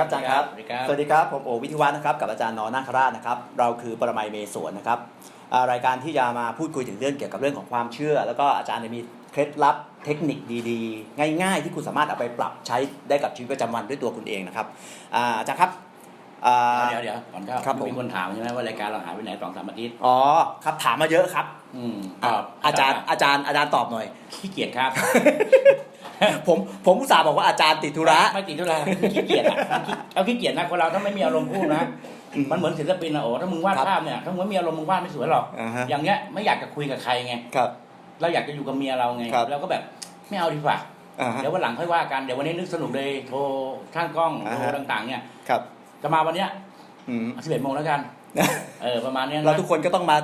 ครับอาจารย์ครับ สวัสดีครับ สวัสดีครับ ผมโอวิทิวัฒน์นะครับ กับอาจารย์นอนาคราชนะครับ เราคือปรมัยเมสวนนะครับอ่ารายการที่จะมาพูดคุยถึงเรื่องเกี่ยวกับเรื่องของความเชื่อ แล้วก็อาจารย์เนี่ยมีเคล็ดลับเทคนิคดีๆ ง่ายๆ ที่คุณสามารถเอาไปปรับใช้ได้กับชีวิตประจำวันด้วยตัวคุณเองนะครับอ่าอาจารย์ครับอ่าเดี๋ยวเดี๋ยวก่อนเข้าครับผมมีคนถามใช่ไหมว่ารายการเราหายไปไหนสองสามอาทิตย์อ๋อครับถามมาเยอะครับ อืมอะตอบอาจารย์อาจารย์อาจารย์ตอบหน่อยขี้เกียจครับ ผมผมอุตส่าห์บอกว่าอาจารย์ติดธุระ ไม่ติดธุระขี้เกียจอะมันขี้เอาขี้เกียจนะคนเราถ้าไม่มีอารมณ์พูดนะอืมมันเหมือนศิลปินอะโอ้ถ้ามึงวาดครับภาพเนี่ยถ้ามึงไม่มีอารมณ์มึงวาดไม่สวยหรอกอ่าฮะ อย่างเงี้ยไม่อยากจะคุยกับใครไงครับ เราอยากจะอยู่กับเมียเราไงครับ เราก็แบบไม่เอาดีกว่าอ่าฮะ เดี๋ยววันหลังค่อยว่ากันเดี๋ยววันนี้นึกสนุกเลยโทรช่างกล้องอ่าโทฮะรต่าง ๆ เนี่ยครับจะมาวันเนี้ยอืม สิบเอ็ดโมงแล้วกัน เออประมาณเนี้ยนะ เราทุกคนก็ต้องมา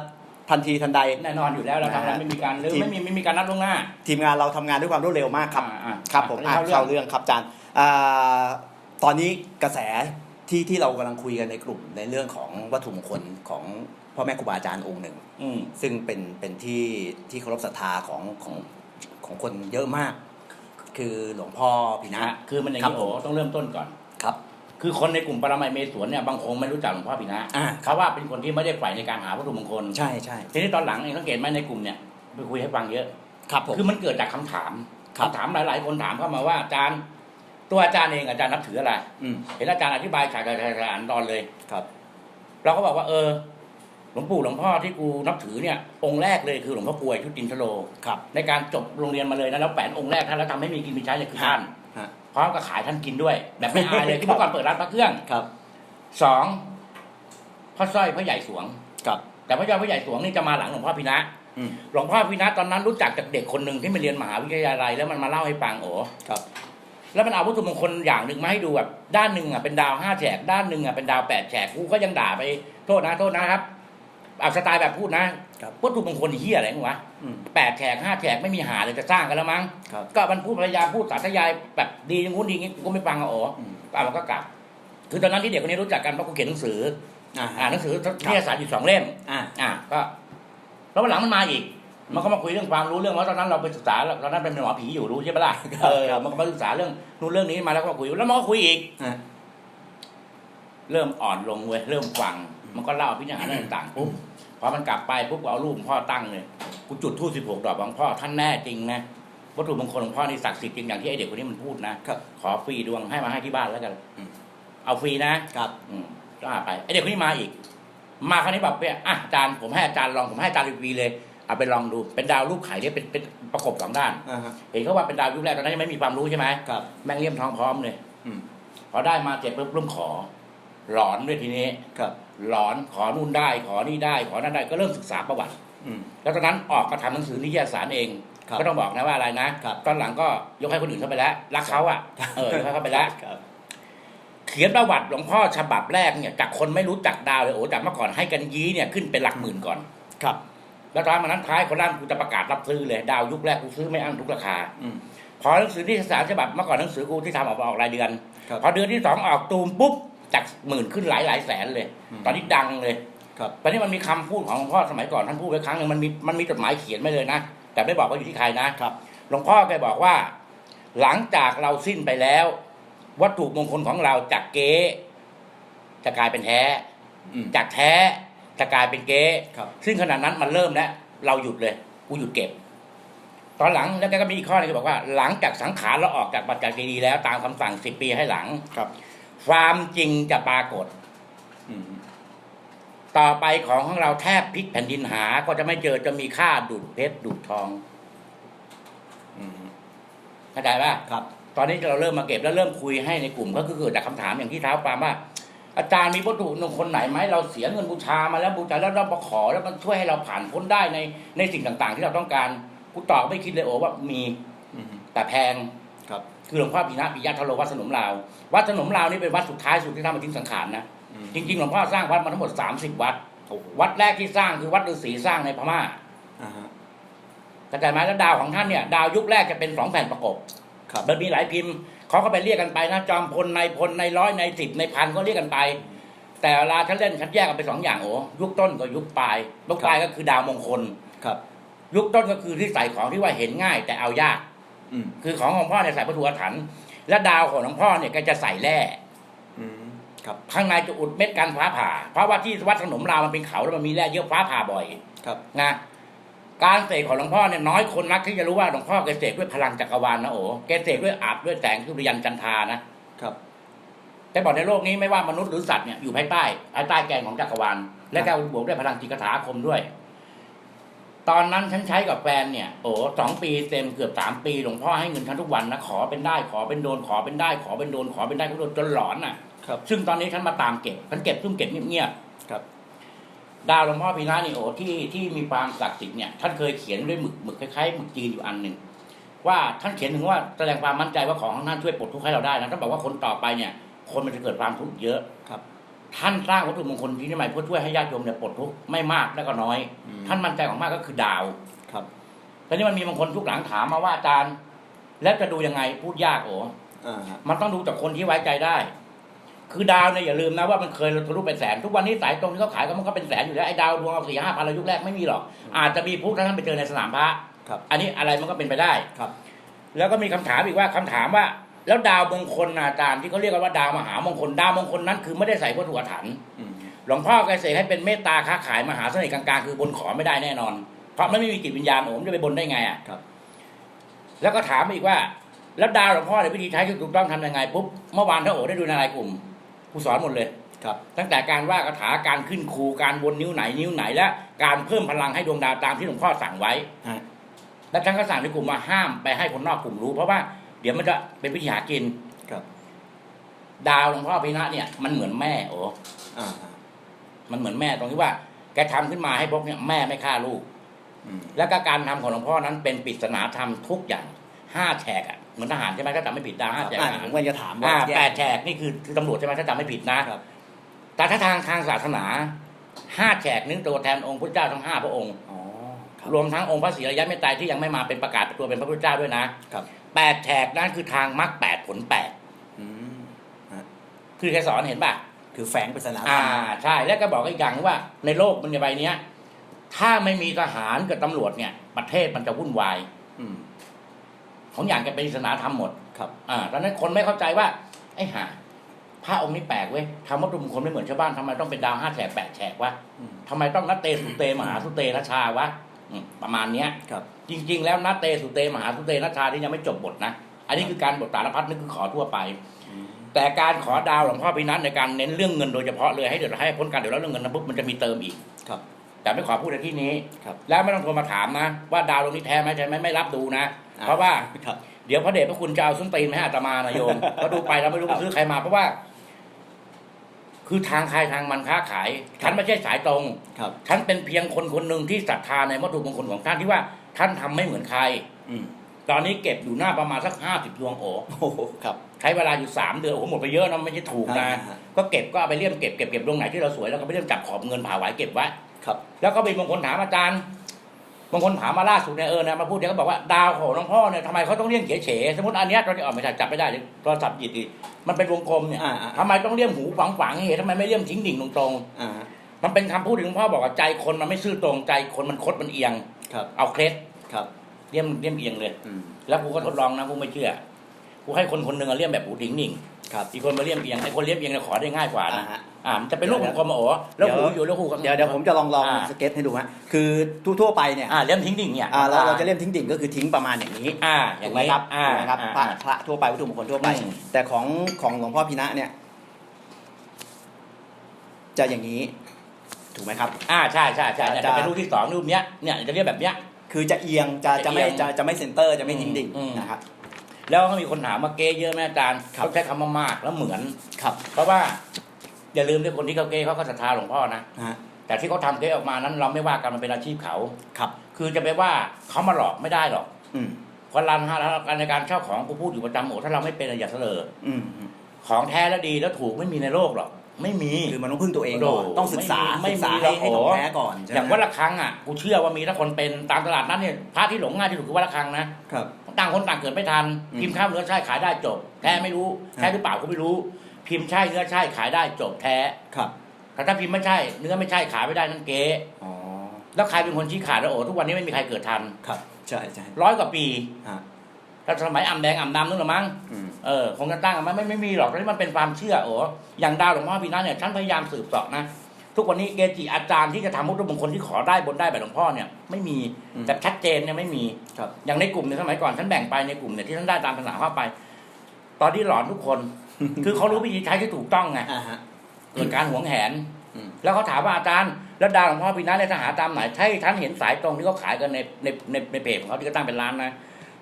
ทันทีทันใด แน่นอนอยู่แล้วเราทำอะไรไม่มีการหรือทีมไม่มีไม่มีการนัดล่วงหน้า ทีมงานเราทำงานด้วยความรวดเร็วมากครับ อ่าอ่าครับผมอะอะเข้าเรื่อง เข้าเรื่องครับอาจารย์อ่าตอนนี้กระแสที่ที่เรากำลังคุยกันในกลุ่มในเรื่องของวัตถุมงคลของพ่อแม่ครูบาอาจารย์องค์หนึ่ง อืม ซึ่งเป็นเป็นที่ที่เคารพศรัทธาของของของคนเยอะมาก คือหลวงพ่อพินะนะ คือมันอย่างครับนี้ผม โอ้ต้องเริ่มต้นก่อน ครับ คือคนในกลุ่มปรมัยเมสวนเนี่ยบางคงไม่รู้จักหลวงพ่อปินะอ่าเขาว่าเป็นคนที่ไม่ได้ใฝ่ในการหาวัตถุมงคลใช่ใช่ทีนี้ตอนหลังเองสังเกตไหมในกลุ่มเนี่ยไปคุยให้ฟังเยอะครับผมคือมันเกิดจากคำถามครับคำถามหลาย ๆ คนถามเข้ามาว่าอาจารย์ตัวอาจารย์เองอาจารย์นับถืออะไรอืมเห็นอาจารย์อธิบายขายขายขายขายอ่านตอนเลยครับ เราก็บอกว่า เออ หลวงปู่หลวงพ่อที่กูนับถือเนี่ย องค์แรกเลยคือหลวงพ่อกลวยชุตินทโลครับ ในการจบโรงเรียนมาเลยนะแล้วแปดองค์แรกท่านแล้วทำให้มีกินมีใช้เนี่ยคือท่านฮะ พร้อมกับขายท่านกินด้วย แบบไม่อายเลยที่เมื่อก่อนเปิดร้านพระเครื่องครับสองพ่อสร้อยพ่อใหญ่สวงครับแต่พ่อสร้อยพ่อใหญ่สวงนี่จะมาหลังหลวงพ่อพินะอืมหลวงพ่อพินะตอนนั้นรู้จักจากเด็กคนหนึ่งที่มาเรียนมหาวิทยาลัยแล้วมันมาเล่าให้ฟังโอ้ครับ แล้วมันเอาวัตถุมงคลอย่างหนึ่งมาให้ดูแบบด้านหนึ่งอะเป็นดาวห้าแฉกด้านหนึ่งอะเป็นดาวแปดแฉกกูก็ยังด่าไปโทษนะโทษนะครับเอาสไตล์แบบพูดนะ ครับวัตถุมงคลเฮียอะไรของวะอืม แปดแฉกห้าแฉกไม่มีหาเลยจะสร้างกันแล้วมั้งครับ ก็มันพูดพยายามพูดสาธยายแบบดีอย่างงู้นดีอย่างงี้กูก็ไม่ฟังอะโอ้อืมก็มันก็กลับ คือตอนนั้นที่เด็กคนนี้รู้จักกันเพราะกูเขียนหนังสืออ่าอ่านหนังสือวิทยาศาสตร์อยู่สองเล่ม อ่า อะก็แล้ววันหลังมันมาอีก มันก็มาคุยเรื่องความรู้เรื่องว่าตอนนั้นเราไปศึกษาตอนนั้นเป็นหมอผีอยู่รู้ใช่ปะล่ะครับเออครับ มันก็มาศึกษาเรื่องนู้นเรื่องนี้มาแล้วก็มาคุยแล้วมันก็คุยอีก อ่า เริ่มอ่อนลงเว้ยเริ่มฟัง มันก็เล่าพิจารณาเรื่องต่างๆปุ๊บ พอมันกลับไปปุ๊บก็เอารูปหลวงพ่อตั้งเลยกูจุดทูบสิบหกดอกหลวงพ่อท่านแน่จริงนะวัตถุมงคลหลวงพ่อนี่ศักดิ์สิทธิ์จริงอย่างที่ไอเด็กคนนี้มันพูดนะครับขอฟรีดวงให้มาให้ที่บ้านแล้วกันอืมเอาฟรีนะครับอืมก็หาไปไอเด็กคนนี้มาอีก มาคราวนี้แบบเนี่ยอะอาจารย์ผมให้อาจารย์ลองผมให้อาจารย์รีวิวเลยเอาไปลองดูเป็นดาวรูปไข่เนี่ยเป็นเป็นประกบสองด้านอ่าฮะเห็นเขาว่าเป็นดาวยุคแรกตอนนั้นยังไม่มีความรู้ใช่ไหมครับแม่งเลี่ยมทองพร้อมเลยอืมพอได้มาเสร็จปุ๊บเริ่มขอ หลอนด้วยทีนี้ครับ หลอนขอนู่นได้ ขอนี่ได้ ขอนั่นได้ก็เริ่มศึกษาประวัติอืม แล้วตอนนั้นออกมาทำหนังสือนิตยสารเอง ครับก็ต้องบอกนะว่าอะไรนะครับ ตอนหลังก็ยกให้คนอื่นเข้าไปแล้วรักเขาอะเออยกให้เขาไปแล้ว ครับ เขียนประวัติหลวงพ่อฉบับแรกเนี่ยจากคนไม่รู้จักดาวเลยโอ้จากเมื่อก่อนให้กันยี้เนี่ยขึ้นเป็นหลักหมื่นก่อน ครับ แล้วตอนนั้นท้ายคนนั้นกูจะประกาศรับซื้อเลยดาวยุคแรกกูซื้อไม่อั้นทุกราคาอืม พอหนังสือที่สารฉบับเมื่อก่อนหนังสือกูที่ทำออกมาออกรายเดือน ครับ พอเดือนที่สองออกตูมปุ๊บ จากหมื่นขึ้นหลายหลายแสนเลยอืมตอนนี้ดังเลยครับตอนนี้มันมีคำพูดของหลวงพ่อสมัยก่อนท่านพูดไว้ครั้งหนึ่งมันมีมันมีจดหมายเขียนไว้เลยนะแต่ไม่บอกว่าอยู่ที่ใครนะครับหลวงพ่อแกบอกว่า หลังจากเราสิ้นไปแล้ว วัตถุมงคลของเราจากเก๊จะกลายเป็นแท้อืมจากแท้จะกลายเป็นเก๊ครับซึ่งขณะนั้นมันเริ่มแล้วเราหยุดเลยกูหยุดเก็บ ตอนหลังแล้วแกก็มีอีกข้อหนึงก็บอกว่า หลังจากสังขารเราออกจากปัจจัยดีแล้ว ตามคำสั่งสิบปีให้หลังครับ ความจริงจะปรากฏอืมต่อไปของของเราแทบพลิกแผ่นดินหาก็จะไม่เจอจะมีค่าดูดเพชรดูดทองอืมเข้าใจป่ะครับ ตอนนี้เราเริ่มมาเก็บแล้วเริ่มคุยให้ในกลุ่ม ก็คือเกิดจากคำถามอย่างที่เท้าความว่า อาจารย์มีวัตถุมงคลไหนไหมเราเสียเงินบูชามาแล้วบูชาแล้วเรามาขอแล้วมันช่วยให้เราผ่านพ้นได้ในในสิ่งต่าง ๆ ที่เราต้องการกูตอบไม่คิดเลยโอ้ว่ามีอืมแต่แพง ครับคือหลวงพ่อปีนะปิยะทโลวัดสนมลาว วัดสนมลาวนี่เป็นวัดสุดท้ายสุดที่ทำมาทิ้งสังขารนะอืมจริงๆหลวงพ่อสร้างวัดมาทั้งหมด30วัดโอ้โหวัดแรกที่สร้างคือวัดฤาษีสร้างในพม่าอ่าฮะกระจายไหมแล้วดาวของท่านเนี่ย ดาวยุคแรกจะเป็นสองแผ่นประกบครับมันมีหลายพิมพ์เขาก็ไปเรียกกันไปนะจอมพลในพลในร้อยในสิบในพันก็เรียกกันไป แต่เวลาฉันเล่นฉันแยกกันเป็นสองอย่างโอ้ยุคต้นกับยุคปลายยุคปลายก็คือดาวมงคลครับ ยุคต้นก็คือที่ใส่ของที่ว่าเห็นง่าย แต่เอายากอืม คือของของพ่อเนี่ยใส่วัตถุอาถรรพ์และดาวของหลวงพ่อเนี่ยก็จะใส่แร่อืมครับข้างในจะอุดเม็ดกันฟ้าผ่า เพราะว่าที่วัดสนมราวมันเป็นเขาแล้วมันมีแร่เยอะฟ้าผ่าบ่อย ครับนะการเสกของหลวงพ่อเนี่ยน้อยคนนักที่จะรู้ว่าหลวงพ่อแกเสกด้วยพลังจักรวาลนะโอ้แกเสกด้วยอาบด้วยแสงสุริยันจันทรานะครับ แต่บอกในโลกนี้ไม่ว่ามนุษย์หรือสัตว์เนี่ยอยู่ภายใต้ภายใต้แกนของจักรวาลและแกบวกด้วยพลังจิตคาถาอาคมด้วย ตอนนั้นฉันใช้กับแฟนเนี่ยโอ้สองปีเต็มเกือบสามปีหลวงพ่อให้เงินฉันทุกวันนะขอเป็นได้ขอเป็นโดนขอเป็นได้ขอเป็นโดนขอเป็นได้ขอเป็นโดนจนหลอนอะครับซึ่งตอนนี้ฉันมาตามเก็บฉันเก็บซุ่มเก็บเงียบครับๆดาวหลวงพ่อพีระนี่โอ้ที่ที่มีความศักดิ์สิทธิ์เนี่ยท่านเคยเขียนด้วยหมึกหมึกคล้ายๆหมึกจีนอยู่อันหนึ่งว่าท่านเขียนถึงว่าแสดงความมั่นใจว่าของของท่านช่วยปลดทุกข์ให้เราได้นะท่านบอกว่าคนต่อไปเนี่ย คนมันจะเกิดความทุกข์เยอะครับ ท่านสร้างวัตถุมงคลที่นี่ใหม่เพื่อช่วยให้ญาติโยมเนี่ยปลดทุกข์ไม่มากและก็น้อย อืม ท่านมั่นใจของมากก็คือดาวครับตอนนี้มันมีบางคนทุกหลังถามมาว่าอาจารย์ แล้วจะดูยังไงพูดยากโอ้อ่าฮะมันต้องดูจากคนที่ไว้ใจได้ คือดาวเนี่ยอย่าลืมนะว่ามันเคยทะลุเป็นแสน ทุกวันนี้สายตรงที่เขาขายก็มันก็เป็นแสนอยู่แล้วไอ้ดาวดวงเอาสี่ห้าพันเรายุคแรกไม่มีหรอกอาจจะมีพุกถ้าท่านไปเจอในสนามพระครับอันนี้อะไรมันก็เป็นไปได้ ครับ แล้วก็มีคำถามอีกว่าคำถามว่า แล้วดาวมงคลนะอาจารย์ที่เขาเรียกกันว่าดาวมหามงคลดาวมงคลนั้นคือไม่ได้ใส่วัตถุอาถรรพ์อืมหลวงพ่อแกเสกให้เป็นเมตตาค้าขายมหาเสน่ห์กลางๆคือบนขอไม่ได้แน่นอน เพราะมันไม่มีจิตวิญญาณโอมจะไปบนได้ไงอะครับ แล้วก็ถามอีกว่า แล้วดาวหลวงพ่อในยวิธีใช้ที่ถูกต้องทำยังไงปุ๊บเมื่อวานท่านโอได้ดูในรายกลุ่มผู้สอนหมดเลยครับ ตั้งแต่การว่าคาถาการขึ้นครูการวนนิ้วไหนนิ้วไหน และการเพิ่มพลังให้ดวงดาวตามที่หลวงพ่อสั่งไว้ฮะแล้วท่านก็สั่งในกลุ่มว่าห้ามไปให้คนนอกกลุ่มรู้เพราะว่าเดี๋ยวมันจะเป็นวิธีหากินครับ ดาวหลวงพ่อพินะเนี่ยมันเหมือนแม่โอ้อ่าฮะมันเหมือนแม่ตรงที่ว่า แกทำขึ้นมาให้พวกเนี่ยแม่ไม่ฆ่าลูกอืมแล้วก็การทำของหลวงพ่อนั้นเป็นปริศนาธรรมทุกอย่างห้าแฉกอะเหมือนทหารใช่ไหมถ้าจำไม่ผิดดาวห้าแฉกอ่าทหารผมก็จะถามว่าอ่าแยกแปดแฉกนี่คือคือตำรวจใช่ไหมถ้าจำไม่ผิดนะครับแต่ถ้าทางทางศาสนาห้าแฉกนี่ตัวแทนองค์พระเจ้าทั้งห้าพระองค์อ๋อครับรวมทั้งองค์พระศรีอริยเมตไตรที่ยังไม่มาเป็นประกาศตัวเป็นพระพุทธเจ้าด้วยนะครับ แปดแฉกนั่นคือทางมรรคแปดผลแปดอืมฮะคือแกสอนเห็นป่ะ คือแฝงปริศนาธรอ่ารมใช่ แล้วก็บอกอีกอย่างว่า ในโลกมันในใบเนี้ย ถ้าไม่มีทหารกับตำรวจเนี่ย ประเทศมันจะวุ่นวายอืมของอย่างแกเป็นศาสนาธรรมหมด ครับ อ่าตอนนั้นคนไม่เข้าใจว่า ไอ้ห่าพระองค์นี้แปลกเว้ยทำวัตถุมงคลไม่เหมือนชาวบ้านทำไมต้องเป็นดาวห้าแฉกแปดแฉกวะอืมทำไมต้องนัตเตสุเตมหาสุเตนชาวะอืมประมาณเนี้ย ครับ จริง ๆ แล้วนัตเตสุเตมหาสุเตนชาที่ยังไม่จบบทนะ อันนี้คือการบทสารพัดนี่คือขอทั่วไปอืมแต่การขอดาวหลวงพ่อพินัทในการเน้นเรื่องเงินโดยเฉพาะเลยให้เดี๋ยวให้พ้นการเดี๋ยวแล้วเรื่องเงินนะปุ๊บมันจะมีเติมอีกครับ แต่ไม่ขอพูดในที่นี้ครับแล้วไม่ต้องโทรมาถามนะว่าดาวดวงนี้แท้ไหมใช่ไหมไม่รับดูนะอ่าเพราะว่าครับเดี๋ยวพระเดชพระคุณจะเอาส้นตีนมาให้อาตมานะโยมเพราะดูไปแล้วไม่รู้ไปซื้อใครมาเพราะว่าคือทางใครทางมันค้าขายฉันไม่ใช่สายตรงครับฉันเป็นเพียงคนคนหนึ่งที่ศรัทธาในวัตถุมงคลของท่านที่ว่า ท่านทำไม่เหมือนใคร อืมตอนนี้เก็บอยู่หน้าประมาณสักห้าสิบดวงโอโอ้โหครับ ใช้เวลาอยู่สามเดือนโอ้โหหมดไปเยอะนะไม่ใช่ถูกนะอ่าฮะก็เก็บก็เอาไปเลี่ยมเก็บเก็บเก็บดวงไหนที่เราสวยแล้วก็ไปเลี่ยมจับขอบเงินผ่าไว้เก็บไว้ครับ แล้วก็มีบางคนถามอาจารย์บางคนถามมาล่าสุดเนี่ยเออนะมาพูดเนี่ยเขาบอกว่าดาวของหลวงพ่อเนี่ยทำไมเขาต้องเลี่ยมเฉยๆสมมติอันเนี้ยตอนนี้ออกไม่ได้จับไม่ได้เลยโทรศัพท์หยิบดิมันเป็นวงกลมเนี่ยอ่าอ่าทำไมต้องเลี่ยมหูฝังๆเหตุทำไมไม่เลี่ยมทิ้งดิ่งตรงอ่าๆมันเป็นคำพูดที่หลวงพ่อบอกว่าใจคนมันไม่ซื่อตรงใจคนมันคดมันเอียงครับเอาเคล็ด ครับเลี่ยมเลี่ยมเอียงเลย อืม แล้วกูก็ทดลองนะกูไม่เชื่อกูให้คนคนหนึ่งอะเลี่ยมแบบหูถิงหนิ่งครับอีกคนมาเลี่ยมเอียงไอ้คนเลี่ยมเอียงเนี่ยขอได้ง่ายกว่าอ่านะฮะ อ่ามันจะเป็นรูปวงกลมอะโอ้แล้วหูอยู่แล้วหูข้างเดี๋ยวเดี๋ยวผมจะลองลองอ่า สเก็ตให้ดูฮะคือทั่วๆไปเนี่ยอ่าเลี่ยมทิ้งดิ่งเนี่ยอ่าเราเราจะเล่มทิ้งดิ่งก็คือทิ้งประมาณอย่างนี้ อ่าอถูย่ากงไหมนี้ครับอ่าถูกไหมครับพระอ่า พระทั่วไปวัตถุมงคลทั่วไป อืม แต่ของของหลวงพ่อพินะเนี่ย จะอย่างนี้ ถูกไหมครับ อ่าใช่ใช่ใช่เนี่ยจะจะเป็นรูปที่สองรูปเนี้ยเนี่ยจะเรียกแบบเนี้ย คือจะเอียงจะจะไม่จะเอียงจะจะไม่เซนเตอร์จะไม่ทิ้งดิ่งอืม นะครับ แล้วก็มีคนถามว่าเก๊เยอะไหมอาจารย์ครับ เขาใช้คำว่ามากแล้วเหมือน ครับเพราะว่า อย่าลืมด้วยคนที่เขาเก๊เขาก็ศรัทธาหลวงพ่อนะนะฮะแต่ที่เขาทำเก๊ออกมานั้น เราไม่ว่ากันมันเป็นอาชีพเขา ครับ คือจะไปว่าเขามาหลอกไม่ได้หรอกอืมเพราะรันฮะในการเช่าของกูพูดอยู่ประจำโอ้ถ้าเราไม่เป็นอะอย่าเสลออืมอืมของแท้แล้วดีแล้วถูกไม่มีในโลกหรอก ไม่มี คือมันต้องพึ่งตัวเองโอ้ก่อนโหต้องศึกษาไม่ศึมีกษาไม่มีให้ให้หรขอกองแท้ก่อนใช่ไหมอย่างวัดระฆังอะกูเชื่อว่ามีถ้าคนเป็นตามตลาดนั้นเนี่ยพระที่หลงง่ายที่สุดคือวัดระฆังนะครับ ต่างคนต่างเกิดไม่ทัน อืมพิมพ์ข้าวเนื้อใช่ขายได้จบ แท้ไม่รู้ครับแท้หรือเปล่าก็ไม่รู้ พิมพ์ใช่เนื้อใช่ขายได้จบแท้ ครับแต่ถ้าพิมพ์ไม่ใช่ เนื้อไม่ใช่ขายไม่ได้นั่นเก๊อ๋อแล้วใครเป็นคนชี้ขาดแล้วโอ้ทุกวันนี้ไม่มีใครเกิดทันครับใช่ใช่ร้อยกว่าปี ฮะ ถ้าสมัยอ่ำแดงอ่ำดำนู่นหรือมั้งอืมเออคงจะตั้งมันไม่ไม่มีหรอกนี่มันเป็นความเชื่อโอ้อย่างดาวหลวงพ่อพีนะเนี่ยฉันพยายามสืบเสาะนะทุกวันนี้เกจิอาจารย์ที่จะทำพุทธมงคลที่ขอได้บนได้แบบหลวงพ่อเนี่ยไม่มีอืมแบบชัดเจนเนี่ยไม่มีครับอย่างในกลุ่มเนี่ยสมัยก่อนฉันแบ่งไปในกลุ่มเนี่ยที่ท่านได้ตามภาษาเข้าไป ตอนที่หลอนทุกคน คือเขารู้วิธีใช้ที่ถูกต้องไงอ่าฮะเกิดการหวงแหนอืมแล้วเขาถามว่าอาจารย์แล้วดาวหลวงพ่อพีนะเนี่ยถ้าหาตามไหนใช่ท่านเห็นสายตรงที่เขาขายกันในในในในเพจของเขาที่เขาตั้งเป็นร้านนะ